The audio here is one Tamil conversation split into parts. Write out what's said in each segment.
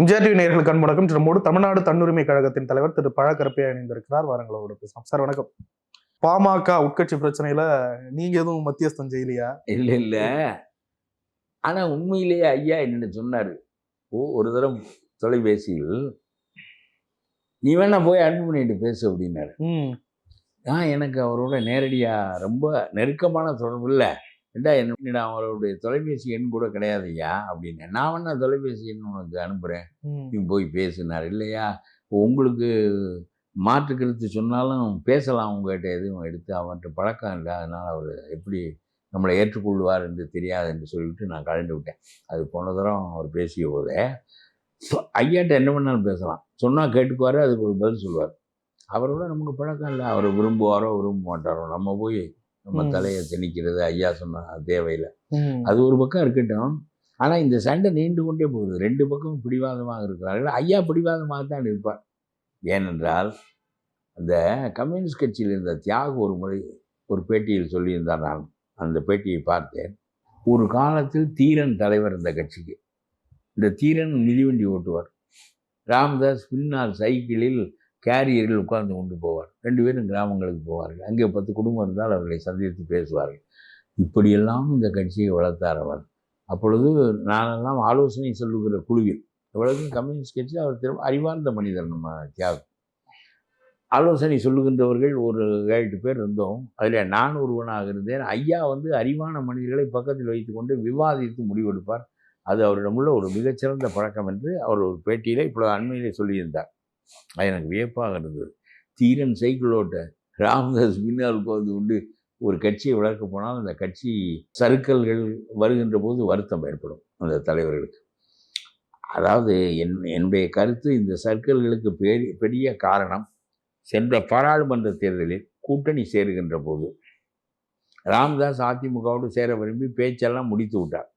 எம்ஜிஆர் டிவி நேர்களுக்கு அன்பு நம்மோடு தமிழ்நாடு தன்னுரிமை கழகத்தின் தலைவர் திரு பழக்கரப்பையா இணைந்திருக்கிறார். வாரங்களோட பேசலாம். சார் வணக்கம். பாமக உட்கட்சி பிரச்சனையில நீங்க எதுவும் மத்தியஸ்தம் செய்யலையா? இல்லை இல்லை. ஆனால் உண்மையிலேயே ஐயா என்னென்ன சொன்னார். ஓ ஒரு தரம் தொலைபேசியில் நீ வேணா போய் அன்புமணிகிட்ட பேசு அப்படின்னாரு. நான் எனக்கு அவரோட நேரடியாக ரொம்ப நெருக்கமான தொடர்பு இல்லை. ஏண்டா என்ன அவருடைய தொலைபேசி எண் கூட கிடையாது ஐயா அப்படின்னு. நான் வேணா தொலைபேசி எண் உனக்கு அனுப்புகிறேன் நீ போய் பேசினார் இல்லையா? உங்களுக்கு மாற்று கருத்து சொன்னாலும் பேசலாம் உங்கள்கிட்ட எதுவும் எடுத்து. அவன்கிட்ட பழக்கம் இல்லை அதனால் அவர் எப்படி நம்மளை ஏற்றுக்கொள்வார் என்று தெரியாது என்று சொல்லிட்டு நான் கலந்து விட்டேன். அது போன தரம் அவர் பேசிய போதே ஐயாட்ட என்ன பண்ணாலும் பேசலாம். சொன்னால் கேட்டுக்குவார் அதுக்கு ஒரு பதில் சொல்லுவார். அவரோட நமக்கு பழக்கம் இல்லை. அவர் விரும்புவாரோ விரும்ப மாட்டாரோ நம்ம போய் நம்ம. தலையை திணிக்கிறது ஐயா சொன்ன தேவையில்லை அது ஒரு பக்கம் இருக்கட்டும். ஆனால் இந்த சண்டை நீண்டு கொண்டே போகுது. ரெண்டு பக்கமும் பிடிவாதமாக இருக்கிறார்கள். ஐயா பிடிவாதமாக தான் இருப்பார். ஏனென்றால் அந்த கம்யூனிஸ்ட் கட்சியில் இருந்த தியாகு ஒரு முறை ஒரு பேட்டியில் சொல்லியிருந்தார். நான் அந்த பேட்டியை பார்த்தேன். ஒரு காலத்தில் தீரன் தலைவர் இந்த கட்சிக்கு. இந்த தீரன் மிதிவண்டி ஓட்டுவார். ராமதாஸ் பின்னால் சைக்கிளில் கேரியரில் உட்கார்ந்து கொண்டு போவார். ரெண்டு பேரும் கிராமங்களுக்கு போவார்கள். அங்கே பத்து குடும்பம் இருந்தால் அவர்களை சந்தித்து பேசுவார்கள். இப்படியெல்லாம் இந்த கட்சியை வளர்த்தார் அவர். அப்பொழுது நானெல்லாம் ஆலோசனை சொல்லுகிற குழுவில் இவ்வளவுக்கும் கம்யூனிஸ்ட் கட்சி அவர் திரும்ப அறிவார்ந்த மனிதர் நம்ம தியாகம் ஆலோசனை சொல்லுகின்றவர்கள் ஒரு ஏழு பேர் இருந்தோம். அதில் நான் ஒருவனாக இருந்தேன். ஐயா வந்து அறிவான மனிதர்களை பக்கத்தில் வைத்துக்கொண்டு விவாதித்து முடிவெடுப்பார். அது அவரிடமுள்ள ஒரு மிகச்சிறந்த பழக்கம் என்று அவர் ஒரு பேட்டியில் இப்பொழுது அண்மையிலே சொல்லியிருந்தார். அது எனக்கு வியப்பாக இருந்தது. தீரன் சைக்கிள் ஓட்ட ராமதாஸ் பின்னால் உட்கார்ந்து உண்டு ஒரு கட்சியை வளர்க்க போனால் அந்த கட்சி சறுக்கல்கள் வருகின்ற போது வருத்தம் ஏற்படும் அந்த தலைவர்களுக்கு. அதாவது என் என்னுடைய கருத்து இந்த சர்க்கிள்களுக்கு பெரிய பெரிய காரணம் சென்ற பாராளுமன்ற தேர்தலில் கூட்டணி சேருகின்ற போது ராமதாஸ் அதிமுகவோடு சேர விரும்பி பேச்செல்லாம் முடித்து விட்டார்.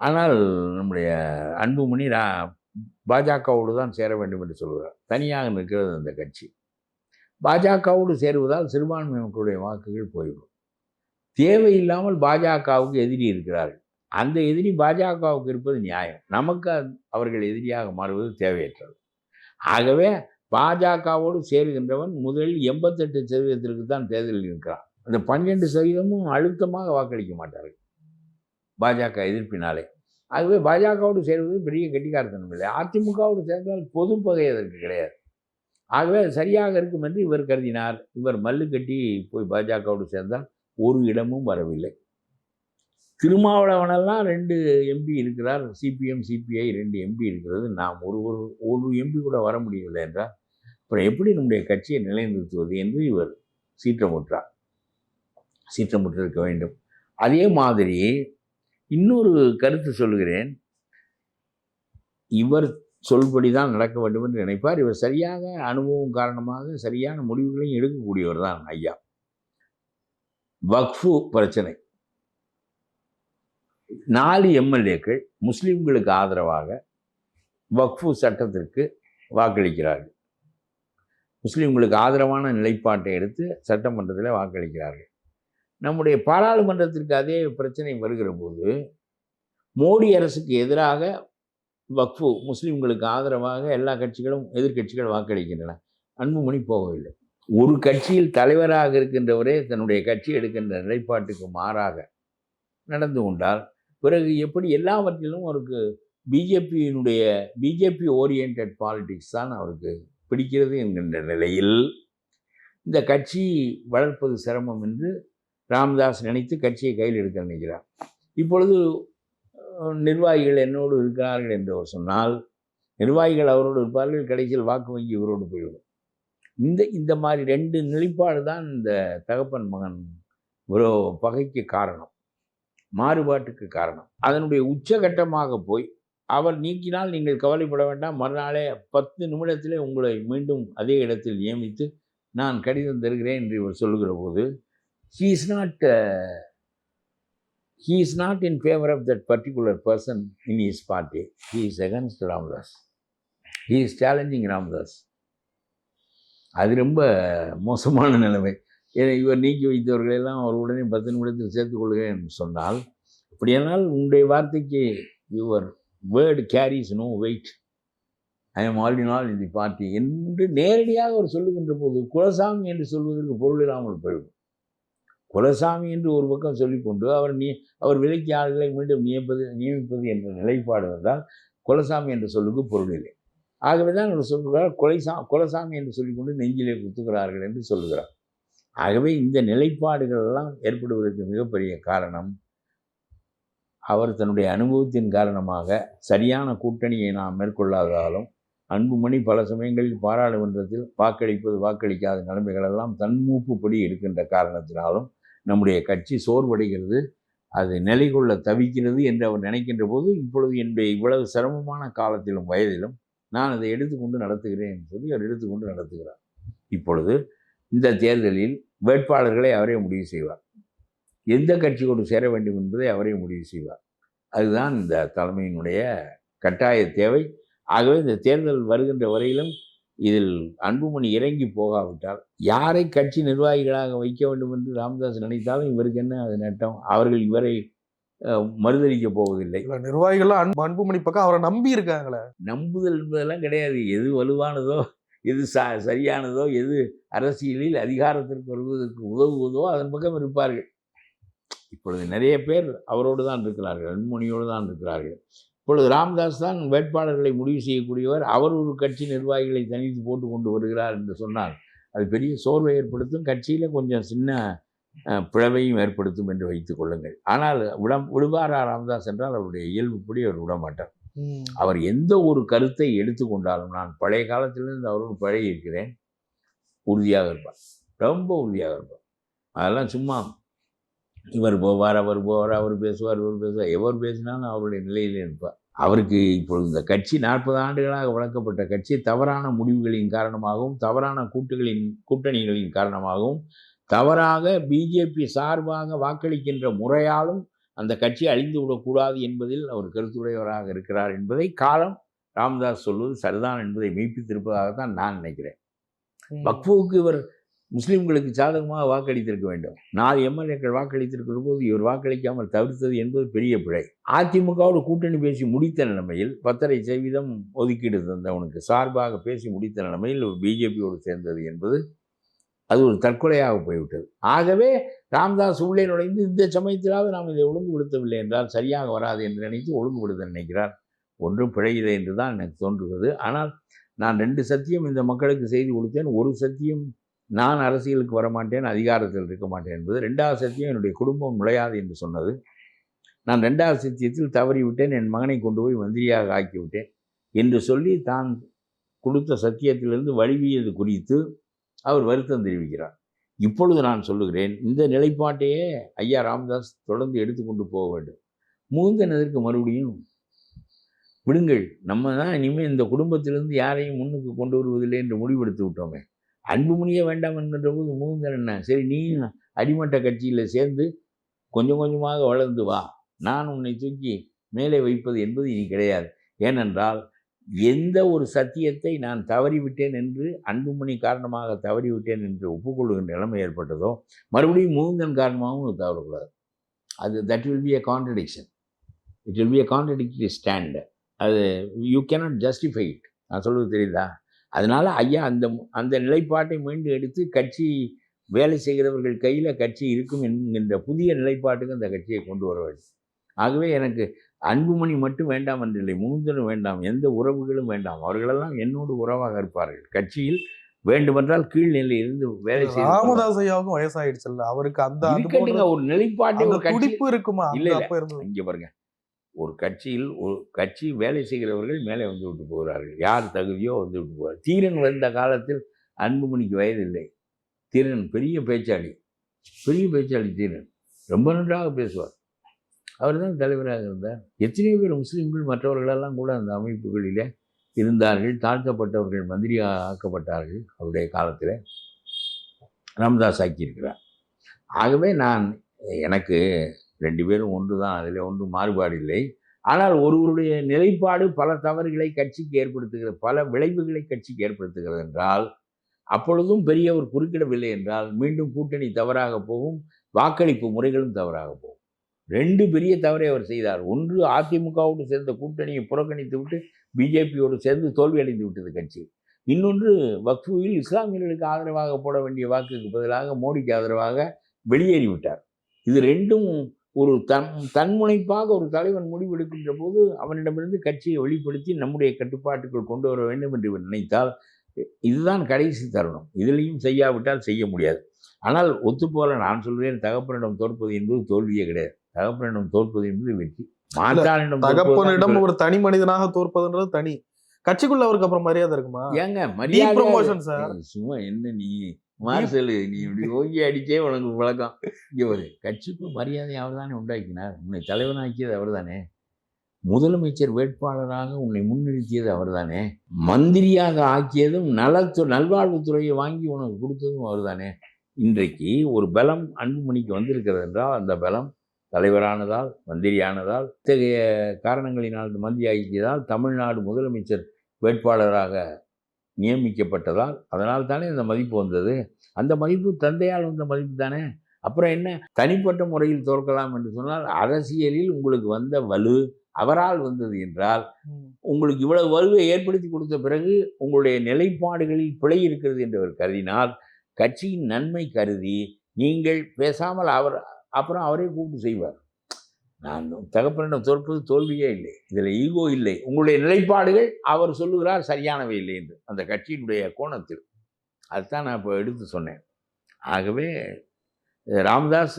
ஆனால் நம்முடைய அன்புமணி ரா பாஜகவோடு தான் சேர வேண்டும் என்று சொல்கிறார். தனியாக நிற்கிறது அந்த கட்சி. பாஜகவோடு சேருவதால் சிறுபான்மை மக்களுடைய வாக்குகள் போய்விடும். தேவையில்லாமல் பாஜகவுக்கு எதிரி இருக்கிறார்கள். அந்த எதிரி பாஜகவுக்கு இருப்பது நியாயம். நமக்கு அவர்கள் எதிரியாக மாறுவது தேவையற்றது. ஆகவே பாஜகவோடு சேருகின்றவன் முதலில் எண்பத்தெட்டு சதவீதத்திற்கு தான் தேர்தலில் இருக்கிறான். அந்த பன்னிரெண்டு சதவீதமும் அழுத்தமாக வாக்களிக்க மாட்டார்கள். பாஜக எதிர்ப்பினாலே. ஆகவே பாஜகவோடு சேர்வது பெரிய கெட்டிக்காரத்தனம் இல்லை. அதிமுகவோடு சேர்ந்தால் பொது பகை அதற்கு கிடையாது. ஆகவே அது சரியாக இருக்கும் என்று இவர் கருதினார். இவர் மல்லு கட்டி போய் பாஜகவோடு சேர்ந்தால் ஒரு இடமும் வரவில்லை. திருமாவளவனெல்லாம் ரெண்டு எம்பி இருக்கிறார். சிபிஎம் சிபிஐ ரெண்டு எம்பி இருக்கிறது. நாம் ஒரு ஒரு ஒரு எம்பி கூட வர முடியவில்லை என்றால் அப்புறம் எப்படி நம்முடைய கட்சியை நிலைநிறுத்துவது என்று இவர் சீற்றமுற்றார். சீற்றமுற்றிருக்க வேண்டும். அதே மாதிரி இன்னொரு கருத்து சொல்கிறேன் இவர் சொல்படி தான் நடக்க வேண்டும் என்று நினைப்பார். இவர் சரியாக அனுபவம் காரணமாக சரியான முடிவுகளையும் எடுக்கக்கூடியவர் தான் ஐயா. வக்ஃபு பிரச்சனை. நாலு எம்எல்ஏக்கள் முஸ்லீம்களுக்கு ஆதரவாக வக்ஃபு சட்டத்திற்கு வாக்களிக்கிறார்கள். முஸ்லீம்களுக்கு ஆதரவான நிலைப்பாட்டை எடுத்து சட்டமன்றத்தில் வாக்களிக்கிறார்கள். நம்முடைய பாராளுமன்றத்திற்கு அதே பிரச்சனை வருகிற போது மோடி அரசுக்கு எதிராக வக்ஃபு முஸ்லீம்களுக்கு ஆதரவாக எல்லா கட்சிகளும் எதிர்கட்சிகள் வாக்களிக்கின்றன. அன்புமணி போகவில்லை. ஒரு கட்சியில் தலைவராக இருக்கின்றவரே தன்னுடைய கட்சி எடுக்கின்ற நிலைப்பாட்டுக்கு மாறாக நடந்து கொண்டால் பிறகு எப்படி எல்லாவற்றிலும் அவருக்கு பிஜேபியினுடைய பிஜேபி ஓரியன்ட் பாலிடிக்ஸ் தான் அவருக்கு பிடிக்கிறது என்கின்ற நிலையில் இந்த கட்சி வளர்ப்பது சிரமம் என்று ராமதாஸ் நினைத்து கட்சியை கையில் எடுக்க நினைக்கிறார். இப்பொழுது நிர்வாகிகள் என்னோடு இருக்கிறார்கள் என்று அவர் சொன்னால் நிர்வாகிகள் அவரோடு இருப்பார்கள் கடைசியில் வாக்கு வங்கி இவரோடு போய்விடும். இந்த இந்த மாதிரி ரெண்டு நிலைப்பாடு தான் இந்த தகப்பன் மகன் ஒரு பகைக்கு காரணம் மாறுபாட்டுக்கு காரணம். அதனுடைய உச்சகட்டமாக போய் அவர் நீக்கினால் நீங்கள் கவலைப்பட வேண்டாம் மறுநாளே பத்து நிமிடத்திலே உங்களை மீண்டும் அதே இடத்தில் நியமித்து நான் கடிதம் தருகிறேன் என்று இவர் சொல்லுகிற போது he is not he is not in favour of that particular person in his party he is is Ramdas he is challenging Ramdas அது ரொம்ப மோசமான நிலைமை. ஏன்னா இவர் நீக்கி வைத்தவர்களை எல்லாம் அவர் உடனே பத்து நிமிடத்தில் சேர்த்துக் என்று சொன்னால் அப்படியானால் உங்களுடைய வார்த்தைக்கு your word carries no weight I am all in all இந்த பார்ட்டி என்று நேரடியாக அவர் சொல்லுகின்ற போது குலசாமி என்று சொல்வதற்கு பொருள் இல்லாமல் போய்விடும். குலசாமி என்று ஒரு பக்கம் சொல்லிக்கொண்டு அவர் நீ அவர் விலைக்கு ஆள்களை மீண்டும் நியமிப்பது நியமிப்பது என்ற நிலைப்பாடு வந்தால் குலசாமி என்ற சொல்லுக்கு பொருள் இல்லை. ஆகவே தான் அவர் சொல்கிறார் குலைசா குலசாமி என்று சொல்லிக்கொண்டு நெஞ்சிலே குத்துகிறார்கள் என்று சொல்லுகிறார். ஆகவே இந்த நிலைப்பாடுகள் எல்லாம் ஏற்படுவதற்கு மிகப்பெரிய காரணம் அவர் தன்னுடைய அனுபவத்தின் காரணமாக சரியான கூட்டணியை நாம் மேற்கொள்ளாததாலும் அன்புமணி பல சமயங்களில் பாராளுமன்றத்தில் வாக்களிப்பது வாக்களிக்காத நிலைமைகளெல்லாம் தன்மூப்புப்படி இருக்கின்ற காரணத்தினாலும் நம்முடைய கட்சி சோர்வடைகிறது அது நிலை கொள்ள தவிக்கிறது என்று அவர் நினைக்கின்ற போது இப்பொழுது என்னுடைய இவ்வளவு சிரமமான காலத்திலும் வயதிலும் நான் அதை எடுத்துக்கொண்டு நடத்துகிறேன் என்று சொல்லி அவர் எடுத்துக்கொண்டு நடத்துகிறார். இப்பொழுது இந்த தேர்தலில் வேட்பாளர்களை அவரே முடிவு செய்வார். எந்த கட்சியோடு சேர வேண்டும் என்பதை அவரே முடிவு செய்வார். அதுதான் இந்த தலைமையினுடைய கட்டாய தேவை. ஆகவே இந்த தேர்தல் வருகின்ற வரையிலும் இதில் அன்புமணி இறங்கி போகாவிட்டால் யாரை கட்சி நிர்வாகிகளாக வைக்க வேண்டும் என்று ராமதாஸ் நினைத்தாலும் இவருக்கு என்ன அது நட்டம்? அவர்கள் இவரை மறுதளிக்க போவதில்லை. நிர்வாகிகள்லாம் அன்பு அன்புமணி பக்கம் அவரை நம்பி இருக்காங்களே. நம்புதல் என்பதெல்லாம் கிடையாது. எது வலுவானதோ எது ச சரியானதோ எது அரசியலில் அதிகாரத்திற்கு வருவதற்கு உதவுவதோ அதன் பக்கம் இருப்பார்கள். இப்பொழுது நிறைய பேர் அவரோடு தான் இருக்கிறார்கள் அன்புமணியோடு தான் இருக்கிறார்கள். இப்பொழுது ராமதாஸ் தான் வேட்பாளர்களை முடிவு செய்யக்கூடியவர். அவர் ஒரு கட்சி நிர்வாகிகளை தனித்து போட்டு கொண்டு வருகிறார் என்று சொன்னால் அது பெரிய சோர்வை ஏற்படுத்தும். கட்சியில் கொஞ்சம் சின்ன அஹ், பிளவையும் ஏற்படுத்தும் என்று வைத்துக் கொள்ளுங்கள். ஆனால் விடம் விடுவாரா ராமதாஸ் என்றால் அவருடைய இயல்புப்படி அவர் விடமாட்டார். அவர் எந்த ஒரு கருத்தை எடுத்துக்கொண்டாலும் நான் பழைய காலத்திலிருந்து அவரோடு பழகி இருக்கிறேன். உறுதியாக இருப்பார். ரொம்ப உறுதியாக இருப்பார். அதெல்லாம் சும்மா இவர் போவார் அவர் போவார் அவர் பேசுவார் இவர் பேசுவார். எவர் பேசினாலும் அவருடைய நிலையில் இருப்பார். அவருக்கு இப்பொழுது இந்த கட்சி நாற்பது ஆண்டுகளாக வளர்க்கப்பட்ட கட்சி தவறான முடிவுகளின் காரணமாகவும் தவறான கூட்டுகளின் கூட்டணிகளின் காரணமாகவும் தவறாக பிஜேபி சார்பாக வாக்களிக்கின்ற முறையாலும் அந்த கட்சி அழிந்து விடக்கூடாது என்பதில் அவர் கருத்துடையவராக இருக்கிறார் என்பதை காலம் ராமதாஸ் சொல்வது சரிதான் என்பதை மெய்ப்பித்திருப்பதாகத்தான் நான் நினைக்கிறேன். ம். வக்ஃபுவுக்கு இவர் முஸ்லீம்களுக்கு சாதகமாக வாக்களித்திருக்க வேண்டும். நாலு எம்எல்ஏக்கள் வாக்களித்திருக்கிற போது இவர் வாக்களிக்காமல் தவிர்த்தது என்பது பெரிய பிழை. அதிமுகவோடு கூட்டணி பேசி முடித்த நிலைமையில் பத்தரை சதவீதம் ஒதுக்கீடு தந்தவனுக்கு சார்பாக பேசி முடித்த நிலைமையில் பிஜேபியோடு சேர்ந்தது என்பது அது ஒரு தற்கொலையாக போய்விட்டது. ஆகவே ராம்தாஸ் உள்ளே நுழைந்து இந்த சமயத்திலாவது நாம் இதை ஒழுங்குபடுத்தவில்லை என்றால் சரியாக வராது என்று நினைத்து ஒழுங்குபடுத்த நினைக்கிறார். ஒன்றும் பிழையில்லை என்று தான் எனக்கு தோன்றுகிறது. ஆனால் நான் ரெண்டு சத்தியம் இந்த மக்களுக்கு செய்து கொடுத்தேன். ஒரு சத்தியம் நான் அரசியலுக்கு வரமாட்டேன் அதிகாரத்தில் இருக்க மாட்டேன் என்பது ரெண்டாவது சத்தியம் என்னுடைய குடும்பம் நுழையாது என்று சொன்னது. நான் ரெண்டாவது சத்தியத்தில் தவறிவிட்டேன் என் மகனை கொண்டு போய் மந்திரியாக ஆக்கிவிட்டேன் என்று சொல்லி தான் கொடுத்த சத்தியத்திலிருந்து வழுவியது குறித்து அவர் வருத்தம் தெரிவிக்கிறார். இப்பொழுது நான் சொல்லுகிறேன் இந்த நிலைப்பாட்டையே ஐயா ராமதாஸ் தொடர்ந்து எடுத்துக்கொண்டு போக வேண்டும். மூந்தனதற்கு மறுபடியும் விடுங்கள். நம்ம தான் இனிமேல் இந்த குடும்பத்திலிருந்து யாரையும் முன்னுக்கு கொண்டு வருவதில்லை என்று முடிவெடுத்து விட்டோமே. அன்புமணியே வேண்டாம் என்கின்ற போது மூந்தன் என்ன? சரி நீ அடிமட்ட கட்சியில் சேர்ந்து கொஞ்சம் கொஞ்சமாக வளர்ந்து வா. நான் உன்னை தூக்கி மேலே வைப்பது என்பது இனி கிடையாது. ஏனென்றால் எந்த ஒரு சத்தியத்தை நான் தவறிவிட்டேன் என்று அன்புமணி காரணமாக தவறிவிட்டேன் என்று ஒப்புக்கொள்கின்ற நிலைமை ஏற்பட்டதோ மறுபடியும் மூந்தன் காரணமாகவும் தவறக்கூடாது. அது that will be a contradiction it will be a contradictory stand அது யூ cannot ஜஸ்டிஃபை இட் நான் சொல்வது தெரியுதா? அதனால் ஐயா அந்த அந்த நிலைப்பாட்டை மீண்டும் எடுத்து கட்சி வேலை செய்கிறவர்கள் கையில் கட்சி இருக்கும் என்கின்ற புதிய நிலைப்பாட்டுக்கு அந்த கட்சியை கொண்டு வர வேண்டும். ஆகவே எனக்கு அன்புமணி மட்டும் வேண்டாம் என்றில்லை மூந்தனும் வேண்டாம் எந்த உறவுகளும் வேண்டாம். அவர்களெல்லாம் என்னோடு உறவாக இருப்பார்கள். கட்சியில் வேண்டுமென்றால் கீழ்நிலையில் இருந்து வேலை செய்து ராமதாஸ் ஐயாவுக்கும் வயசாயிடுச்சுல்ல அவருக்கு அந்த ஒரு நிலைப்பாட்டை துடிப்பு இருக்குமா? இல்ல, இங்கே பாருங்க. ஒரு கட்சியில் ஒரு கட்சி வேலை செய்கிறவர்கள் மேலே வந்து விட்டு போகிறார்கள். யார் தகுதியோ வந்து விட்டு போகிறார். தீரன் வந்த காலத்தில் அன்புமணிக்கு வயது இல்லை தீரன் பெரிய பேச்சாளி. பெரிய பேச்சாளி தீரன். ரொம்ப நன்றாக பேசுவார். அவர் தான் தலைவராக இருந்தார். எத்தனையோ பேர் முஸ்லீம்கள் மற்றவர்களெல்லாம் கூட அந்த அமைப்புகளிலே இருந்தார்கள். தாழ்த்தப்பட்டவர்கள் மந்திரியாக ஆக்கப்பட்டார்கள் அவருடைய காலத்தில். ராம்தாஸ் ஆக்கியிருக்கிறார். ஆகவே நான் எனக்கு ரெண்டு பேரும் ஒன்று தான் அதில் ஒன்றும் மாறுபாடு இல்லை. ஆனால் ஒருவருடைய நிலைப்பாடு பல தவறுகளை கட்சிக்கு ஏற்படுத்துகிறது பல விளைவுகளை கட்சிக்கு ஏற்படுத்துகிறது என்றால் அப்பொழுதும் பெரியவர் குறுக்கிடவில்லை என்றால் மீண்டும் கூட்டணி தவறாக போகும் வாக்களிப்பு முறைகளும் தவறாக போகும். ரெண்டு பெரிய தவறை அவர் செய்தார். ஒன்று அதிமுகவோடு சேர்ந்த கூட்டணியை புறக்கணித்து விட்டு பிஜேபியோடு சேர்ந்து தோல்வியடைந்து விட்டது கட்சி. இன்னொன்று வக்ஃபுவில் இஸ்லாமியர்களுக்கு ஆதரவாக போட வேண்டிய வாக்குக்கு பதிலாக மோடிக்கு ஆதரவாக வெளியேறிவிட்டார். இது ரெண்டும் ஒரு தன் தன்முனைப்பாக ஒரு தலைவன் முடிவெடுக்கின்ற போது அவனிடமிருந்து கட்சியை வெளிப்படுத்தி நம்முடைய கட்டுப்பாட்டுக்குள் கொண்டு வர வேண்டும் என்று நினைத்தால் இதுதான் கடைசி தருணம். இதுலேயும் செய்யாவிட்டால் செய்ய முடியாது. ஆனால் ஒத்துப்போல நான் சொல்கிறேன் தகப்பனிடம் தோற்பது என்பது தோல்வியே கிடையாது. தகப்பனிடம் தோற்பது என்பது வெற்றி. மாற்றானிடம் தகப்பனிடம் ஒரு தனி மனிதனாக தோற்பதுன்றது தனி. கட்சிக்குள்ள அவருக்கு அப்புறம் மரியாதை இருக்குமா? ஏங்க மரியாதை ப்ரொமோஷன் சார் சும்மா என்ன நீ? மார்சல் நீ இப்படி ஓங்கி அடிச்சே உனக்கு பழக்கம். இங்கே ஒரு கட்சிக்கு மரியாதை அவர் தானே உண்டாக்கினார். உன்னை தலைவனாக்கியது அவர் தானே முதலமைச்சர் வேட்பாளராக உன்னை முன்னிறுத்தியது அவர் தானே மந்திரியாக ஆக்கியதும் நலத்து நல்வாழ்வுத்துறையை வாங்கி உனக்கு கொடுத்ததும் அவர் தானே இன்றைக்கு ஒரு பலம் அன்புமணிக்கு வந்திருக்கிறது என்றால் அந்த பலம் தலைவரானதால் மந்திரியானதால் இத்தகைய காரணங்களினால் மந்திரி ஆக்கியதால் தமிழ்நாடு முதலமைச்சர் வேட்பாளராக நியமிக்கப்பட்டதால் அதனால் தானே இந்த மதிப்பு வந்தது? அந்த மதிப்பு தந்தையால் வந்த மதிப்பு தானே? அப்புறம் என்ன? தனிப்பட்ட முறையில் தோற்கலாம் என்று சொன்னால் அரசியலில் உங்களுக்கு வந்த வலு அவரால் வந்தது என்றால் உங்களுக்கு இவ்வளவு வலுவை ஏற்படுத்தி கொடுத்த பிறகு உங்களுடைய நிலைப்பாடுகளில் பிழை இருக்கிறது என்று அவர் கருதினால் கட்சியின் நன்மை கருதி நீங்கள் பேசாமல் அவர் அப்புறம் அவரே கூப்பிட்டு செய்வார். நான் தகப்பனிடம் தோற்பது தோல்வியே இல்லை. இதில் ஈகோ இல்லை. உங்களுடைய நிலைப்பாடுகள் அவர் சொல்லுகிறார் சரியானவை இல்லை என்று. அந்த கட்சியினுடைய கோணத்தில். அதுதான் நான் இப்போ எடுத்து சொன்னேன். ஆகவே ராமதாஸ்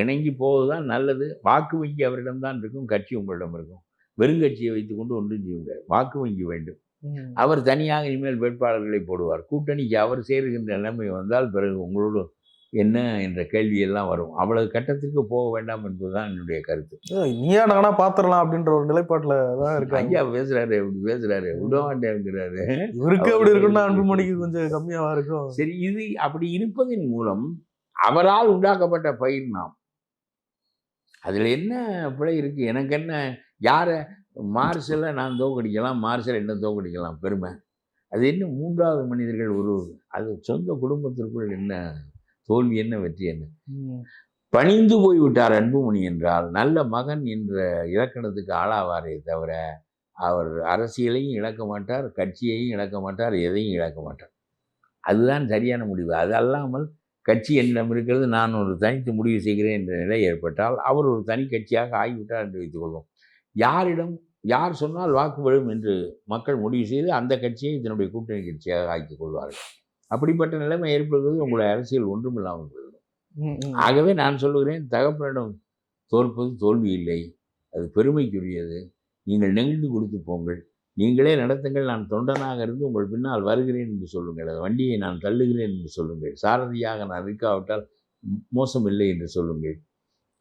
இணங்கி போவதுதான் நல்லது. வாக்கு வங்கி அவரிடம்தான் இருக்கும். கட்சி உங்களிடம் இருக்கும். வெறுங்கட்சியை வைத்துக்கொண்டு ஒன்றும் செய்ய முடியாது. வாக்கு வங்கி வேண்டும். அவர் தனியாக இனிமேல் வேட்பாளர்களை போடுவார். கூட்டணிக்கு அவர் சேருகின்ற நிலைமை வந்தால் பிறகு உங்களோடு என்ன என்ற கேள்வியெல்லாம் வரும். அவ்வளவு கட்டத்துக்கு போக வேண்டாம் என்பதுதான் என்னுடைய கருத்து. நீயா நானா பாத்திரலாம் அப்படின்ற ஒரு நிலைப்பாட்டுல தான் இருக்காங்க. ஐயா பேசுறாரு இப்படி பேசுறாரு. விடமாட்டேங்கிறாரு இவருக்கு அப்படி இருக்குன்னா அன்புமணிக்கு கொஞ்சம் கம்மியாவா இருக்கும். சரி இது அப்படி இருப்பதன் மூலம் அவரால் உண்டாக்கப்பட்ட பயிர் நாம். அதில் என்ன பிழை இருக்கு? எனக்கு என்ன? யாரை? மார்ஷலை நான் தோக்கடிக்கலாம் மார்ஷல் என்ன தோக்கடிக்கலாம்? பெருமை. அது என்ன? மூன்றாவது மனிதர்கள் ஒரு அது சொந்த குடும்பத்திற்குள் என்ன தோல்வி என்ன வெற்றி என்ன. பணிந்து போய்விட்டார் அன்புமணி என்றால் நல்ல மகன் என்ற இலக்கணத்துக்கு ஆளாவாரே தவிர அவர் அரசியலையும் இழக்க மாட்டார் கட்சியையும் இழக்க மாட்டார் எதையும் இழக்க மாட்டார். அதுதான் சரியான முடிவு. அது அல்லாமல் கட்சி என்னிடம் இருக்கிறது நான் ஒரு தனித்து முடிவு செய்கிறேன் என்ற நிலை ஏற்பட்டால் அவர் ஒரு தனி கட்சியாக ஆகிவிட்டார் என்று வைத்துக்கொள்வோம் யாரிடம் யார் சொன்னால் வாக்கு விழும் என்று மக்கள் முடிவு செய்து அந்த கட்சியை இதனுடைய கூட்டணி கட்சியாக ஆக்கிக் கொள்வார்கள். அப்படிப்பட்ட நிலைமை ஏற்படுவது உங்களுடைய அரசியல் ஒன்றுமில்லாமல் போய்விடும். ம், ம். ஆகவே நான் சொல்லுகிறேன் தகப்பனிடம் தோற்பது தோல்வி இல்லை. அது பெருமைக்குரியது. நீங்கள் நெகிழ்ந்து கொடுத்து போங்கள். நீங்களே நடத்துங்கள். நான் தொண்டனாக இருந்து உங்கள் பின்னால் வருகிறேன் என்று சொல்லுங்கள். அந்த வண்டியை நான் தள்ளுகிறேன் என்று சொல்லுங்கள். சாரதியாக நான் இருக்காவிட்டால் ம- மோசமில்லை என்று சொல்லுங்கள்.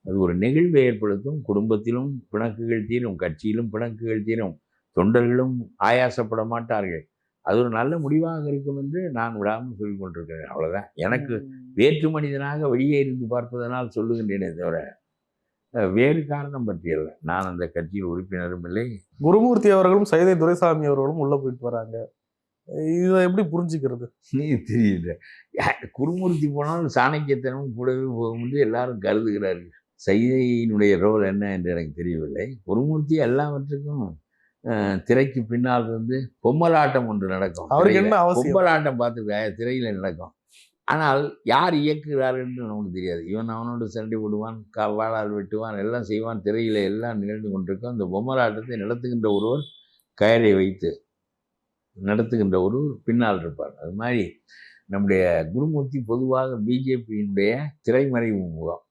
அது ஒரு நெகிழ்வை ஏற்படுத்தும். குடும்பத்திலும் பிணக்குகள் தீரும். கட்சியிலும் பிணக்குகள் தீரும். தொண்டர்களும் ஆயாசப்பட மாட்டார்கள். அது ஒரு நல்ல முடிவாக இருக்கும் என்று நான் விடாமல் சொல்லிக் கொண்டிருக்கிறேன். அவ்வளவுதான். எனக்கு வேற்று மனிதனாக வெளியே இருந்து பார்ப்பதனால் சொல்லுகின்றேனே தவிர வேறு காரணம் பற்றியல்ல நான் அந்த கட்சியில் உறுப்பினரும் இல்லை. குருமூர்த்தி அவர்களும் சைதை துரைசாமி அவர்களும் உள்ள போயிட்டு வராங்க. இதை எப்படி புரிஞ்சுக்கிறது? நீ தெரியல. குருமூர்த்தி போனாலும் சாணக்கியத்தனமும் கூடவே போகும் என்று எல்லாரும் கருதுகிறார்கள். சைதையினுடைய ரோல் என்ன என்று எனக்கு தெரியவில்லை. குருமூர்த்தி எல்லாவற்றுக்கும் திரைக்கு பின்னால் இருந்து பொம்மலாட்டம் ஒன்று நடக்கும். அவருக்கு. என்ன? பொம்மலாட்டம் பார்த்துருக்க திரையில நடக்கும். ஆனால் யார் இயக்குகிறார் என்று நமக்கு தெரியாது. இவன் அவனோடு சண்டை போடுவான் கா வாளால் வெட்டுவான் எல்லாம் செய்வான். திரையில எல்லாம் நிகழ்ந்து கொண்டிருக்கும். அந்த பொம்மலாட்டத்தை நடத்துகின்ற ஒருவர் கயரை வைத்து நடத்துகின்ற ஒருவர் பின்னால் இருப்பார். அது மாதிரி நம்முடைய குருமூர்த்தி பொதுவாக பிஜேபியினுடைய திரைமறைவு முகம்.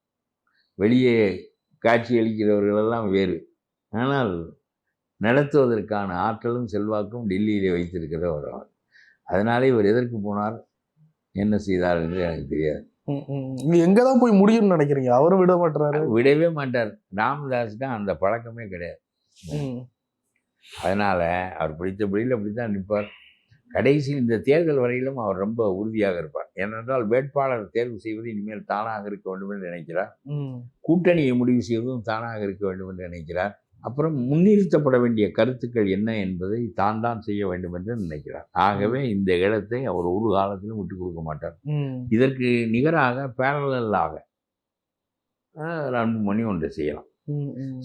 வெளியே காட்சி அளிக்கிறவர்களெல்லாம் வேறு. ஆனால் நடத்துவதற்கான ஆற்றலும் செல்வாக்கும் டெல்லியிலே வைத்திருக்கிறவர் அவர் அதனாலே இவர் எதற்கு போனார் என்ன செய்தார் என்று எனக்கு தெரியாது. இது எங்கதான் போய் முடியும்னு நினைக்கிறீங்க? அவரும் விட மாட்டாரு விடவே மாட்டார். ராமதாஸ் தான் அந்த பழக்கமே கிடையாது. அதனால அவர் பிடித்தபடியில் அப்படி தான் நிற்பார். கடைசி இந்த தேர்தல் வரையிலும் அவர் ரொம்ப உறுதியாக இருப்பார். ஏனென்றால் வேட்பாளர் தேர்வு செய்வது இனிமேல் தானாக இருக்க வேண்டும் என்று நினைக்கிறார். கூட்டணியை முடிவு செய்வதும் தானாக இருக்க வேண்டும் என்று நினைக்கிறார். அப்புறம் முன்னிறுத்தப்பட வேண்டிய கருத்துக்கள் என்ன என்பதை தான் தான் செய்ய வேண்டும் என்று நினைக்கிறார் ஆகவே இந்த இடத்தை அவர் ஒரு காலத்திலும் விட்டுக் கொடுக்க மாட்டார். இதற்கு நிகராக பேரலாக அன்புமணி ஒன்றை செய்யலாம்.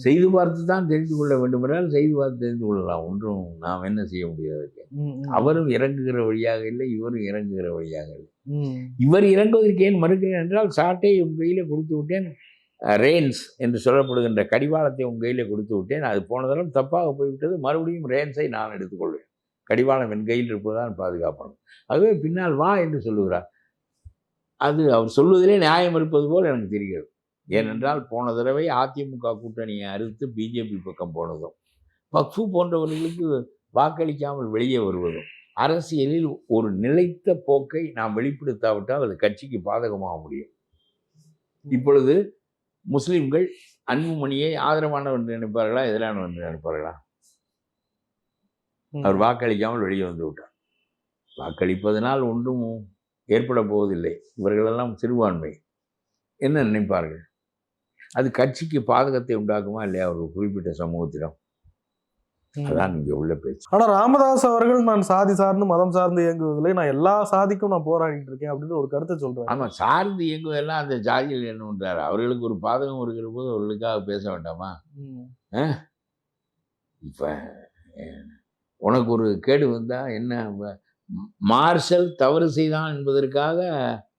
செய்து பார்த்து தான் தெரிந்து கொள்ள வேண்டும் என்றால் செய்து பார்த்து தெரிந்து கொள்ளலாம் ஒன்றும் நாம் என்ன செய்ய முடியாது. அவரும் இறங்குகிற வழியாக இல்லை இவரும் இறங்குகிற வழியாக இல்லை. இவர் இறங்குவதற்கு ஏன் மறுக்கிறேன் என்றால் சாட்டை உன் கையில் கொடுத்து விட்டேன் ரெயின்ஸ் என்று சொல்லப்படுகின்ற கடிவாளத்தை உன் கையில் கொடுத்து விட்டேன். அது போன தடவை தப்பாக போய்விட்டது. மறுபடியும் ரெயின்ஸை நான் எடுத்துக்கொள்வேன். கடிவாளம் என் கையில் இருப்பதுதான் பாதுகாப்பணும் ஆகவே பின்னால் வா என்று சொல்லுகிறார். அது அவர் சொல்வதிலே நியாயம் இருப்பது போல் எனக்கு தெரிகிறது. ஏனென்றால் போன தடவை அதிமுக கூட்டணியை அறுத்து பிஜேபி பக்கம் போனதும் பக்ஃபு போன்றவர்களுக்கு வாக்களிக்காமல் வெளியே வருவதும் அரசியலில் ஒரு நிலைத்த போக்கை நாம் வெளிப்படுத்தாவிட்டால் அது கட்சிக்கு பாதகமாக முடியும். இப்பொழுது முஸ்லிம்கள் அன்புமணியை ஆதரவானவர் என்று நினைப்பார்களா எதிரானவர் என்று நினைப்பார்களா. அவர் வாக்களிக்காமல் வெளியே வந்து விட்டார். வாக்களிப்பதனால் ஒன்றும் ஏற்பட போவதில்லை. இவர்களெல்லாம் சிறுபான்மை. என்ன நினைப்பார்கள்? அது கட்சிக்கு பாதகத்தை உண்டாக்குமா இல்லையா? ஒரு குறிப்பிட்ட சமூகத்திடம். அதான் இங்கே உள்ள பேச்சு. ஆனா ராமதாஸ் அவர்கள் நான் சாதி சார்ந்து மதம் சார்ந்து இயங்குவதில்லை. நான் எல்லா சாதிக்கும் நான் போராடிட்டு இருக்கேன் அப்படின்னு ஒரு கருத்தை சொல்றாரு. ஆமாம் சார்ந்து இயங்குவதெல்லாம் அந்த ஜாதியில் என்ன அவர்களுக்கு ஒரு பாதகம் இருக்கிற போது அவர்களுக்காக பேச வேண்டாமா. இப்போ உனக்கு ஒரு கேடு வந்தா என்ன? மார்ஷல் தவறு செய்தான் என்பதற்காக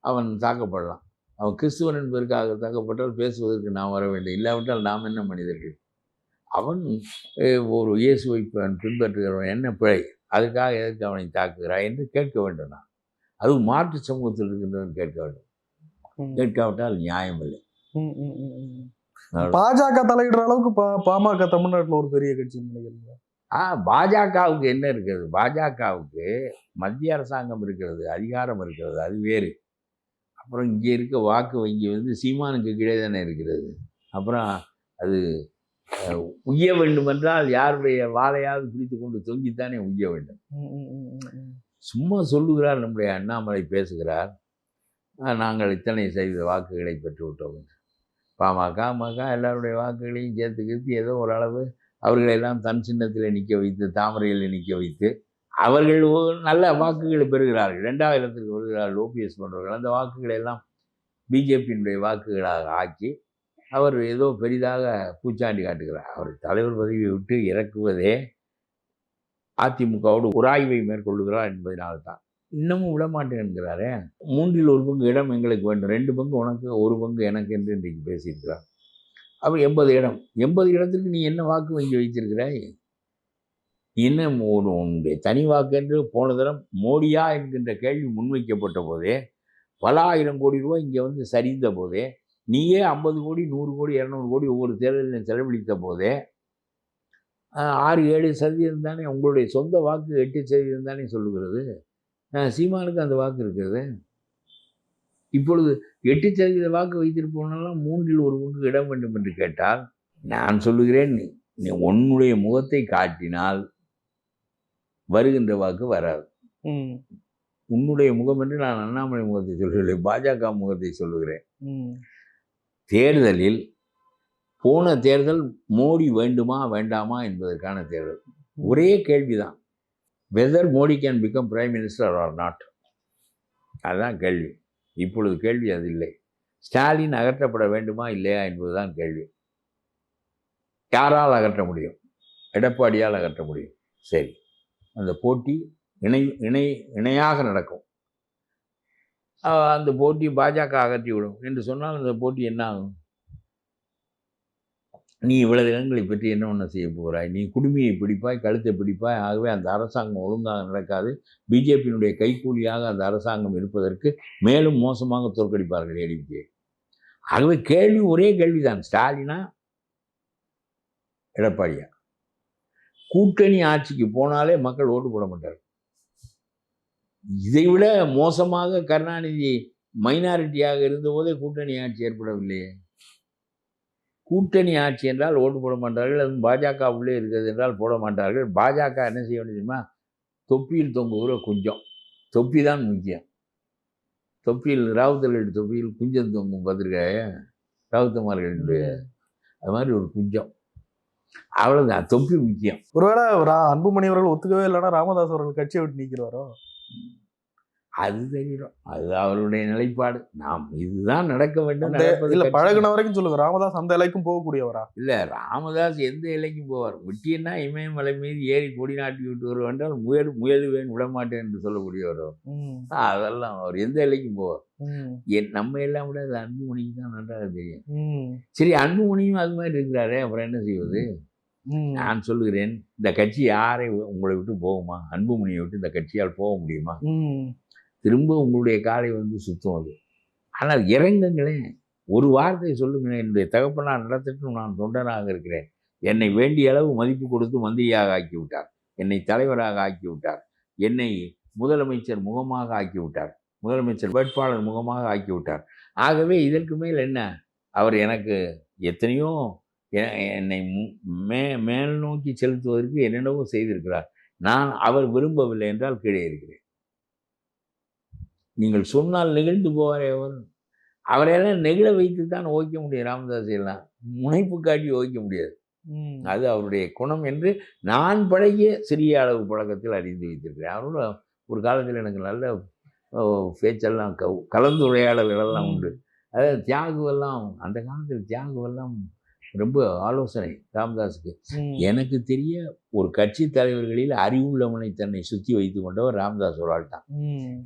அவன் தாக்கப்படலாம். அவன் கிறிஸ்துவன் என்பதற்காக தாக்கப்பட்டால் பேசுவதற்கு நாம் வர வேண்டும் இல்லாவிட்டால் நாம் என்ன மனிதர்கள்? அவன் ஒரு இயேசுவை ப- பின்பற்றுகிறவன் என்ன பிழை? அதுக்காக எதற்கு அவனை தாக்குகிறாய் என்று கேட்க வேண்டும் நான் அதுவும் மாற்று சமூகத்தில் இருக்கின்றவன் கேட்க வேண்டும். கேட்காவிட்டால் நியாயம் இல்லை. பாஜக தலையிடுற அளவுக்கு பா- பாமக தமிழ்நாட்டுல ஒரு பெரிய கட்சி நினைக்கிறீங்க ஆ பாஜகவுக்கு என்ன இருக்கிறது? பாஜகவுக்கு மத்திய அரசாங்கம் இருக்கிறது அதிகாரம் இருக்கிறது அது வேறு. அப்புறம் இங்கே இருக்க வாக்கு வங்கி வந்து சீமானுக்கு கீழே தானே இருக்கிறது. அப்புறம் அது உய்ய வேண்டுமென்றால் யாருடைய வாழையாவது பிடித்து கொண்டு தொங்கித்தானே உய்ய வேண்டும். சும்மா சொல்லுகிறார் நம்முடைய அண்ணாமலை பேசுகிறார். "ஆ, நாங்கள் இத்தனை சதவீத வாக்குகளை பெற்று விட்டோம் என்று. பாமக மக எல்லாருடைய வாக்குகளையும் சேர்த்து கிறுத்தி ஏதோ ஓரளவு அவர்களெல்லாம் தன் சின்னத்தில் நிற்க வைத்து தாமரையில் நிற்க வைத்து அவர்கள் நல்ல வாக்குகளை பெறுகிறார்கள். ரெண்டாவது இடத்துக்கு வருகிறார்கள் ஓபிஎஸ் போன்றவர்கள். அந்த வாக்குகளை எல்லாம் பிஜேபியினுடைய வாக்குகளாக ஆக்கி அவர் ஏதோ பெரிதாக பூச்சாண்டி காட்டுகிறார். அவர் தலைவர் பதவியை விட்டு இறக்குவதே அதிமுகவோடு உராய்வை மேற்கொள்ளுகிறார் என்பதனால்தான். இன்னமும் விடமாட்டேன் என்கிறாரே. மூன்றில் ஒரு பங்கு இடம் எங்களுக்கு வேண்டும். ரெண்டு பங்கு உனக்கு ஒரு பங்கு எனக்கு என்று இன்றைக்கு பேசியிருக்கிறார். அப்போ எண்பது இடம். எண்பது இடத்திற்கு நீ என்ன வாக்கு வங்கி வைத்திருக்கிறாய்? இன்னும் என்ன ஒரு உன்னுடைய தனி வாக்கு என்று போன தரம் மோடியா என்கின்ற கேள்வி முன்வைக்கப்பட்ட போதே பல ஆயிரம் கோடி ரூபாய் இங்கே வந்து சரிந்த போதே நீயே ஐம்பது கோடி நூறு கோடி இரநூறு கோடி ஒவ்வொரு தேர்தலிலும் செலவழித்த போதே ஆறு ஏழு சதவீதம் தானே உங்களுடைய சொந்த வாக்கு எட்டு சதவீதம் தானே சொல்லுகிறது. சீமானுக்கு அந்த வாக்கு இருக்கிறது. இப்பொழுது எட்டு சதவீத வாக்கு வைத்திருப்பவனெல்லாம் மூன்றில் ஒரு பங்கு இடம் வேண்டும் என்று கேட்டால் நான் சொல்லுகிறேன் நீ உன்னுடைய முகத்தை காட்டினால் வருகின்ற வாக்கு வராது. உன்னுடைய முகம் என்று நான் அண்ணாமலை முகத்தை சொல்லவில்லை பாஜக முகத்தை சொல்லுகிறேன். தேர்தலில் போன தேர்தல் மோடி வேண்டுமா வேண்டாமா என்பதற்கான தேர்தல். ஒரே கேள்விதான். Whether Modi can become prime minister or not அதுதான் கேள்வி. இப்பொழுது கேள்வி அது இல்லை. ஸ்டாலின் அகற்றப்பட வேண்டுமா இல்லையா என்பதுதான் கேள்வி. யாரால் அகற்ற முடியும்? எடப்பாடியால் அகற்ற முடியும். சரி. அந்த போட்டி இணை இணை இணையாக நடக்கும். அந்த போட்டி பாஜக அகற்றி விடும். என்று சொன்னால் அந்த போட்டி என்ன ஆகும்? நீ இவ்வளவு இடங்களை பற்றி என்ன ஒன்று செய்ய போகிறாய்? நீ குடுமையை பிடிப்பாய் கழுத்தை பிடிப்பாய். ஆகவே அந்த அரசாங்கம் ஒழுங்காக நடக்காது. பிஜேபியினுடைய கைக்கூலியாக அந்த அரசாங்கம் இருப்பதற்கு மேலும் மோசமாக தோற்கடிப்பார்கள் ஏடிபிகே. ஆகவே கேள்வி ஒரே கேள்விதான். ஸ்டாலினா? எடப்பாடியா? கூட்டணி ஆட்சிக்கு போனாலே மக்கள் ஓட்டு போட மாட்டார் இதை விட மோசமாக கருணாநிதி மைனாரிட்டியாக இருந்தபோதே கூட்டணி ஆட்சி ஏற்படவில்லையே. கூட்டணி ஆட்சி என்றால் ஓட்டு போட மாட்டார்கள் அதுவும் பாஜக உள்ளே இருக்கிறது என்றால் போட மாட்டார்கள். பாஜக என்ன செய்ய வேண்டிய தெரியுமா? தொப்பியில் தொங்குகிற குஞ்சம். தொப்பி தான் முக்கியம். தொப்பியில் ராவுத்தர்கள் தொப்பியில் குஞ்சம் தொங்கும் பார்த்துருக்காய ராவுத்தமார்களுடைய அது மாதிரி ஒரு குஞ்சம். அவ்வளோதான் தொப்பி முக்கியம். ஒருவேளை அன்புமணி அவர்கள் ஒத்துக்கவே இல்லைன்னா ராமதாஸ் அவர்கள் கட்சியை விட்டு நீக்கிறவாரோ அது தெரியும் அது அவருடைய நிலைப்பாடு. நாம் இதுதான் நடக்க வேண்டும் இல்ல. பழகுன வரைக்கும் சொல்லுங்க ராமதாஸ் அந்த எல்லைக்கும் போகக்கூடியவரா? இல்ல ராமதாஸ் எந்த எல்லைக்கும் போவார்? விட்டியன்னா இமயமலை மீது ஏறி கொடி நாட்டி விட்டு வருவார் என்றால் முயல் முயலுவேன் விடமாட்டேன் என்று சொல்லக்கூடியவர் அதெல்லாம் அவர் எந்த எல்லைக்கும் போவார்? என் நம்ம எல்லாம் விட அது அன்புமணிக்கு தான் நன்றாக தெரியும். சரி அன்புமணியும் அது மாதிரி இருக்கிறாரே அப்புறம் என்ன செய்வது. நான் சொல்லுகிறேன் இந்த கட்சி யாரை உங்களை விட்டு போகுமா? அன்புமணியை விட்டு இந்த கட்சியால் போக முடியுமா? திரும்ப உங்களுடைய காலை வந்து சுத்தம் அது. ஆனால் இறங்குங்களேன் ஒரு வார்த்தை சொல்லுங்களேன் என்னுடைய தகப்பனார் நடத்தட்டும் நான் தொண்டனாக இருக்கிறேன். என்னை வேண்டிய அளவு மதிப்பு கொடுத்து மந்திரியாக ஆக்கி விட்டார் என்னை தலைவராக ஆக்கி விட்டார் என்னை முதலமைச்சர் முகமாக ஆக்கி விட்டார் முதலமைச்சர் வேட்பாளர் முகமாக ஆக்கி விட்டார் ஆகவே இதற்கு மேல் என்ன? அவர் எனக்கு எத்தனையோ என்னை மு- மே மேல் நோக்கி செலுத்துவதற்கு என்னென்னவோ செய்திருக்கிறார். நான் அவர் விரும்பவில்லை என்றால் கீழே இருக்கிறேன். நீங்கள் சொன்னால் நிகழ்ந்து போவாரே அவர். அவரையெல்லாம் நெகிழ வைத்து தான் ஓய்க்க முடியும் ராமதாஸ் எல்லாம். முனைப்பு காட்டி ஓய்க்க முடியாது. அது அவருடைய குணம் என்று நான் பழகிய சிறிய அளவு பழக்கத்தில் அறிந்து வைத்திருக்கிறேன். அவரோட ஒரு காலத்தில் எனக்கு நல்ல பேச்செல்லாம் க கலந்துரையாடல்கள் எல்லாம் உண்டு. அதாவது தியாகுவெல்லாம் அந்த காலத்தில் தியாகுவெல்லாம் ரொம்ப ஆலோசனை ராமதாஸுக்கு. எனக்கு தெரிய ஒரு கட்சி தலைவர்களில் அறிவுள்ளவனை தன்னை சுற்றி வைத்து கொண்டவர் ராமதாஸ் ஒரு ஆள் தான்.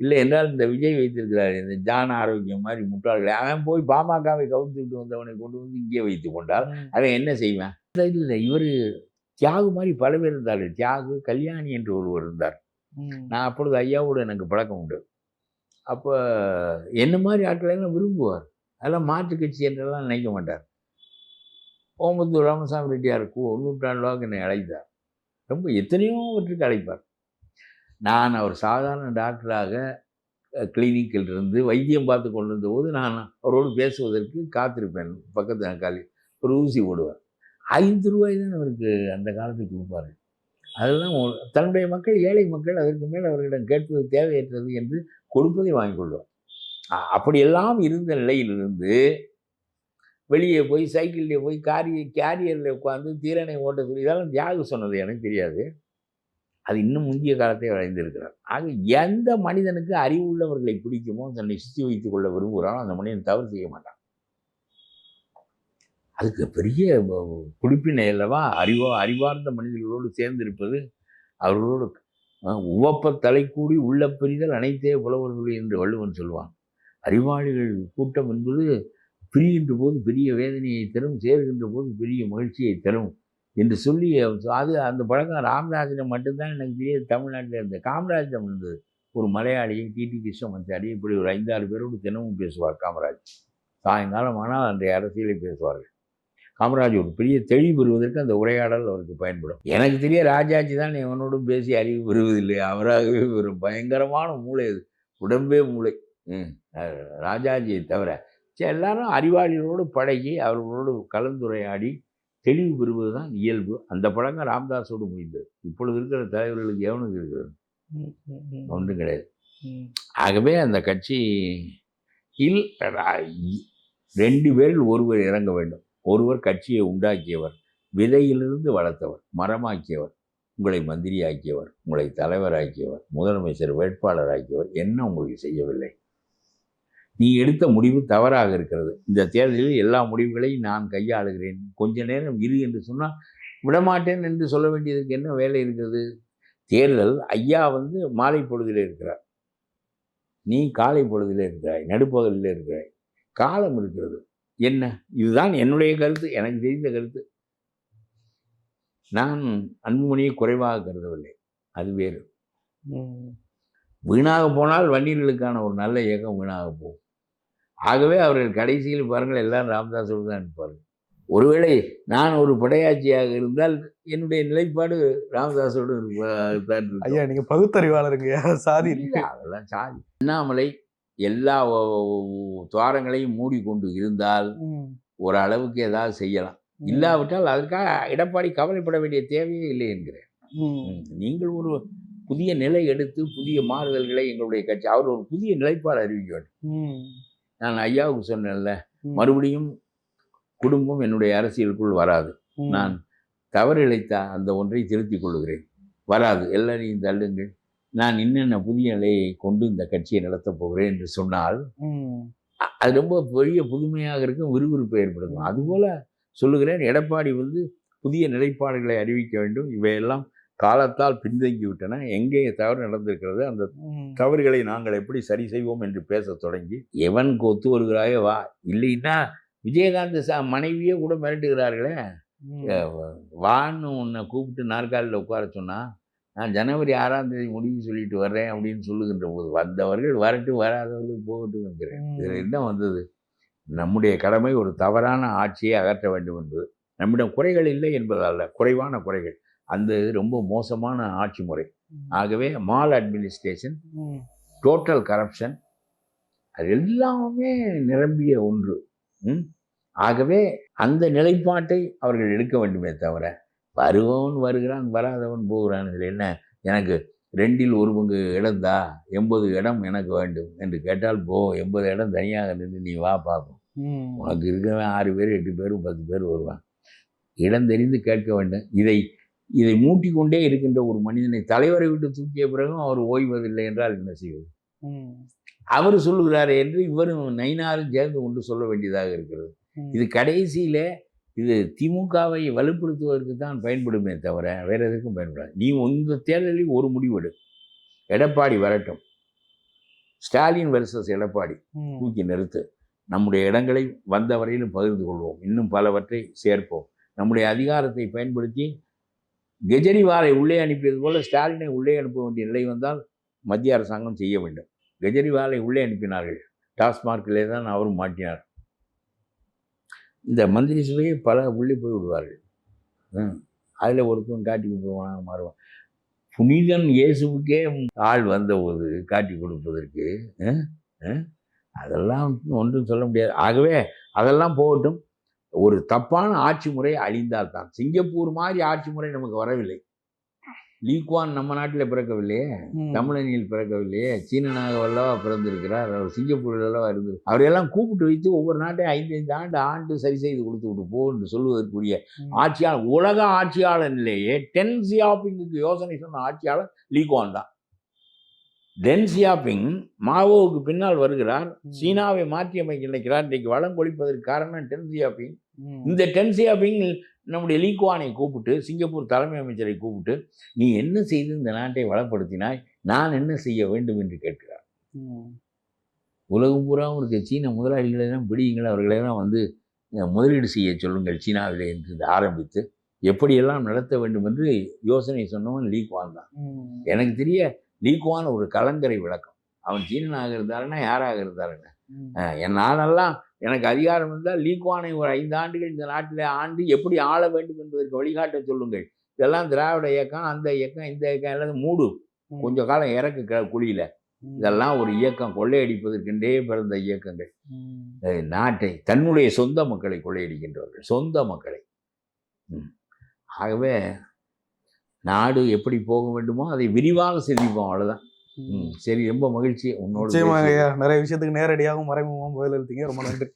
இல்லை என்றால் இந்த விஜய் வைத்திருக்கிறார் இந்த ஜான ஆரோக்கியம் மாதிரி முட்டாள்களை. அவன் போய் பாமகவை கவுத்துக்கிட்டு வந்தவனை கொண்டு வந்து இங்கே வைத்து கொண்டால். அவன் என்ன செய்வான்? இல்லை இவர் தியாகு மாதிரி பல பேர் இருந்தார்கள் தியாகு கல்யாணி என்று ஒருவர் இருந்தார். நான் அப்பொழுது ஐயாவோடு எனக்கு பழக்கம் உண்டு. அப்போ என்ன மாதிரி ஆட்களை எல்லாம் விரும்புவார்? அதெல்லாம் மாற்று கட்சி என்றெல்லாம் நினைக்க மாட்டார். ஓமத்தூர் ராமசாமி ரெட்டியார் ஒரு நூற்றாண்டுவாக என்னை அழைத்தார். ரொம்ப எத்தனையோவற்றுக்கு அழைப்பார். நான் அவர் சாதாரண டாக்டராக கிளினிக்கில் இருந்து வைத்தியம் பார்த்து கொண்டு வந்தபோது நான் அவரோடு பேசுவதற்கு காத்திருப்பேன். பக்கத்து காலி ஒரு ஊசி போடுவார். ஐந்து ரூபாய் தான் அவருக்கு அந்த காலத்துக்கு கொடுப்பாரு. அதெல்லாம் தன்னுடைய மக்கள் ஏழை மக்கள் அதற்கு மேல் அவர்களிடம் கேட்பது தேவையற்றது என்று கொடுப்பதை வாங்கிக் கொள்வார். அப்படியெல்லாம் இருந்த நிலையிலிருந்து வெளியே போய் சைக்கிள்லேயே போய் காரி கேரியரில் உட்காந்து தீரனை ஓட்ட சொல்லி இதெல்லாம் தியாகு சொன்னது எனக்கு தெரியாது. அது இன்னும் முந்தைய காலத்தை வளைந்திருக்கிறார் ஆக எந்த மனிதனுக்கு அறிவு உள்ளவர்களை பிடிக்குமோ தன்னை சுற்றி வைத்துக் கொள்ள விரும்புகிறானோ அந்த மனிதன் தவறு செய்ய மாட்டான். அதுக்கு பெரிய குடிப்பினை அல்லவா? அறிவோ அறிவார்ந்த மனிதர்களோடு சேர்ந்திருப்பது அவர்களோடு அஹ், உவப்ப தலைக்கூடி உள்ள பெரிதல் அனைத்தே புலவர்கள் என்று வள்ளுவன் சொல்வான். அறிவாளிகள் கூட்டம் என்பது பிரிகின்ற போது பெரிய வேதனையை தரும் சேர்கின்ற போது பெரிய மகிழ்ச்சியை தரும் என்று சொல்லி அது அந்த பழக்கம் ராமராஜனை மட்டும்தான் எனக்கு தெரியாது தமிழ்நாட்டில் இருந்த காமராஜிடம் இருந்தது ஒரு மலையாளியும் டிடி கிருஷ்ணமஞ்சாரி இப்படி ஒரு ஐந்தாறு பேரோடு தினமும் பேசுவார் காமராஜ். சாயங்காலம் ஆனால் அன்றைய அரசியலை பேசுவார்கள். காமராஜ் ஒரு பெரிய தெளிவு பெறுவதற்கு அந்த உரையாடல் அவருக்கு பயன்படும். எனக்கு தெரிய ராஜாஜி தான் இவனோடும் பேசி அறிவு பெறுவதில்லை. அவராகவே ஒரு பயங்கரமான மூளை அது. உடம்பே மூளை. ராஜாஜியை தவிர எல்லாரும் அறிவாளிகளோடு பழகி அவர்களோடு கலந்துரையாடி தெளிவு பெறுவது தான் இயல்பு. அந்த பழக்கம் ராமதாஸோடு முடிந்தது. இப்பொழுது இருக்கிற தலைவர்களுக்கு எவனுக்கு இருக்கிறது. ஒன்றும் கிடையாது. ஆகவே அந்த கட்சி இல் ரெண்டு பேரில் ஒருவர் இறங்க வேண்டும். ஒருவர் கட்சியை உண்டாக்கியவர் விதையிலிருந்து வளர்த்தவர் மரமாக்கியவர் உங்களை மந்திரியாக்கியவர் உங்களை தலைவராக்கியவர் முதலமைச்சர் வேட்பாளராக்கியவர் என்ன உங்களுக்கு செய்யவில்லை? நீ எடுத்த முடிவு தவறாக இருக்கிறது. இந்த தேர்தலில் எல்லா முடிவுகளையும் நான் கையாளுகிறேன். கொஞ்ச நேரம் இரு என்று சொன்னால் விடமாட்டேன் என்று சொல்ல வேண்டியதுக்கு என்ன வேலை இருக்கிறது? தேர்தல் ஐயா வந்து மாலை பொழுதில் இருக்கிறார். நீ காலை பொழுதில் இருக்கிறாய் நடுப்பகலில் இருக்கிறாய். காலம் இருக்கிறது. என்ன? இதுதான் என்னுடைய கருத்து எனக்கு தெரிந்த கருத்து. நான் அன்புமணியை குறைவாக கருதவில்லை. அது வேறு. வீணாக போனால் வன்னியர்களுக்கான ஒரு நல்ல இயக்கம் வீணாக போகும். ஆகவே அவர்கள் கடைசியில் பாருங்கள் எல்லாரும் ராமதாஸோடு தான் இருப்பார்கள். ஒருவேளை நான் ஒரு படையாட்சியாக இருந்தால் என்னுடைய நிலைப்பாடு ராமதாஸோடு தான். ஐயா நீங்க பகுத்தறிவாளருங்க சாதி இல்ல, அதெல்லாம் சாதி. அண்ணாமலை எல்லா துவாரங்களையும் மூடிக்கொண்டு இருந்தால். ஒரு அளவுக்கு ஏதாவது செய்யலாம். இல்லாவிட்டால் அதற்காக எடப்பாடி கவலைப்பட வேண்டிய தேவையே இல்லை என்கிறேன். நீங்கள் ஒரு புதிய நிலை எடுத்து புதிய மாறுதல்களை எங்களுடைய கட்சி அவர் ஒரு புதிய நிலைப்பாடு அறிவிக்க வேண்டும். நான் ஐயாவுக்கு சொன்னேன்ல. மறுபடியும் குடும்பம் என்னுடைய அரசியலுக்குள் வராது. நான் தவறு இழைத்த அந்த ஒன்றை திருத்திக் கொள்ளுகிறேன். வராது. எல்லாரையும் தள்ளுங்கள். நான் இன்னென்ன புதிய நிலையை கொண்டு இந்த கட்சியை நடத்தப் போகிறேன் என்று சொன்னால் அது ரொம்ப பெரிய புதுமையாக இருக்கும் விறுவிறுப்பை ஏற்படுத்தும். அதுபோல சொல்லுகிறேன் எடப்பாடி வந்து புதிய நிலைப்பாடுகளை அறிவிக்க வேண்டும். இவையெல்லாம் காலத்தால் பின்தங்கி விட்டன எங்கே தவறு நடந்திருக்கிறது அந்த. தவறுகளை நாங்கள் எப்படி சரி செய்வோம் என்று பேசத் தொடங்கி எவன் கொத்து வருகிறாயோ வா இல்லைன்னா விஜயகாந்த் சா மனைவியே கூட மிரட்டுகிறார்களே. வான்னு உன்னை கூப்பிட்டு நாற்காலியில் உட்கார சொன்னா நான் ஜனவரி ஆறாம் தேதி முடிவு சொல்லிட்டு வர்றேன் அப்படின்னு சொல்லுகின்ற போது வந்தவர்கள் வரட்டும் வராதவர்கள் போகட்டும் என்கிறேன். இதில் என்ன வந்தது? நம்முடைய கடமை ஒரு தவறான ஆட்சியை அகற்ற வேண்டும் என்பது. நம்மிடம் குறைகள் இல்லை என்பதல்ல குறைவான குறைகள். அந்த ரொம்ப மோசமான ஆட்சி முறை. ஆகவே மால் அட்மினிஸ்ட்ரேஷன். டோட்டல் கரப்ஷன் அது எல்லாமே நிரம்பிய ஒன்று. ம்? ஆகவே அந்த நிலைப்பாட்டை அவர்கள் எடுக்க வேண்டுமே தவிர வருபவன் வருகிறான் வராதவன் போகிறான் இதில் என்ன? எனக்கு ரெண்டில் ஒரு பங்கு இடம்தா எண்பது இடம் எனக்கு வேண்டும் என்று கேட்டால் போ எண்பது இடம் தனியாக நின்று நீ வா பார்ப்போம். உனக்கு இருக்கிறவன் ஆறு பேர் எட்டு பேர் பத்து பேர் வருவான் இடம் தெரிந்து கேட்க வேண்டும். இதை இதை மூட்டிக்கொண்டே இருக்கின்ற ஒரு மனிதனை தலைவரை விட்டு தூக்கிய பிறகும் அவர் ஓய்வதில்லை என்றால் என்ன செய்வது. அவர் சொல்லுகிறார் என்று இவரும் நைனாரும் சேர்ந்து கொண்டு சொல்ல வேண்டியதாக இருக்கிறது. இது கடைசியில் இது திமுகவை வலுப்படுத்துவதற்கு தான் பயன்படுமே தவிர வேற எதுக்கும் பயன்படாது. நீ இந்த தேர்தலில் ஒரு முடிவெடு. எடப்பாடி வரட்டும். ஸ்டாலின் வெர்சஸ் எடப்பாடி. தூக்கி நிறுத்து. நம்முடைய இடங்களை வந்த வரையிலும் பகிர்ந்து கொள்வோம். இன்னும் பலவற்றை சேர்ப்போம். நம்முடைய அதிகாரத்தை பயன்படுத்தி கெஜ்ரிவாலை உள்ளே அனுப்பியது போல ஸ்டாலினை உள்ளே அனுப்ப வேண்டிய நிலை வந்தால் மத்திய அரசாங்கம் செய்ய வேண்டும். கெஜ்ரிவாலை உள்ளே அனுப்பினார்கள். டாஸ்மார்க்கிலே தான் அவரும் மாட்டினார். இந்த மந்திரி சபையை பல உள்ளே போய் விடுவார்கள். அதில் ஒருத்தன் காட்டி கொடுப்பவனாக மாறுவான். புனிதன் இயேசுவுக்கே ஆள் வந்தபோது காட்டி கொடுப்பதற்கு அதெல்லாம் ஒன்றும் சொல்ல முடியாது. ஆகவே அதெல்லாம் போகட்டும். ஒரு தப்பான ஆட்சி முறை அழிந்தால் தான் சிங்கப்பூர் மாதிரி ஆட்சி முறை நமக்கு வரவில்லை லீக்வான் நம்ம நாட்டில் பிறக்கவில்லையே ம். தமிழனில் பிறக்கவில்லையே சீனனாக வல்லவா பிறந்திருக்கிறார் அவர் சிங்கப்பூரில் அல்லவா அவரையெல்லாம் கூப்பிட்டு வைத்து ஒவ்வொரு நாட்டையும் ஐந்து ஐந்து ஆண்டு ஆண்டு சரி செய்து கொடுத்து விட்டு போ என்று சொல்லுவதற்குரிய ம். ஆட்சியாளர் உலக ஆட்சியாளர்லேயே டென் சியாப்பிங்குக்கு யோசனை சொன்ன ஆட்சியாளர் லீக்வான் தான் டென் சியாப்பிங் மாவோவுக்கு பின்னால் வருகிறார். சீனாவை மாற்றி அமைக்க நினைக்கிறார் இன்றைக்கு வளம் கொளிப்பதற்கு காரணம் டென் சியாப்பிங் ம். இந்த டென் சியாப்பிங் நம்முடைய லீக்வானை கூப்பிட்டு சிங்கப்பூர் தலைமை அமைச்சரை கூப்பிட்டு நீ என்ன செய்து இந்த நாட்டை வளப்படுத்தினாய்? நான் என்ன செய்ய வேண்டும்? என்று கேட்கிறார். உலகம் பூராவும் இருக்க சீன முதலாளிகளெல்லாம் பிடியுங்கள் அவர்களெல்லாம் வந்து முதலீடு செய்ய சொல்லுங்கள் சீனாவிலே என்று ஆரம்பித்து எப்படியெல்லாம் நடத்த வேண்டும்? என்று யோசனை சொன்னவன் லீக்வான் தான். எனக்கு தெரிய லீக்வான் ஒரு கலங்கரை விளக்கம். அவன் சீனனாக இருந்தாருன்னா யாராக இருந்தாருங்க? ம். எனக்கு அதிகாரம் இருந்தால் லீக்வானை ஒரு ஐந்து ஆண்டுகள் இந்த நாட்டில் ஆண்டு எப்படி ஆள வேண்டும் என்பதற்கு வழிகாட்ட சொல்லுங்கள் இதெல்லாம் திராவிட இயக்கம் அந்த இயக்கம் இந்த இயக்கம் எல்லாம் மூடு. கொஞ்ச காலம் இறக்கு குழியில. இதெல்லாம் ஒரு இயக்கம் கொள்ளையடிப்பதற்கென்றே பிறந்த இயக்கங்கள் நாட்டை தன்னுடைய சொந்த மக்களை கொள்ளையடிக்கின்றவர்கள் சொந்த மக்களை. ஆகவே நாடு எப்படி போக வேண்டுமோ அதை விரிவாக சிந்திப்போம். ம். சரி ரொம்ப மகிழ்ச்சி உன்னோடு நிச்சயமாக நிறைய விஷயத்துக்கு நேரடியாகவும் மறைமுகமாகவும் பதில் ரொம்ப நன்றி.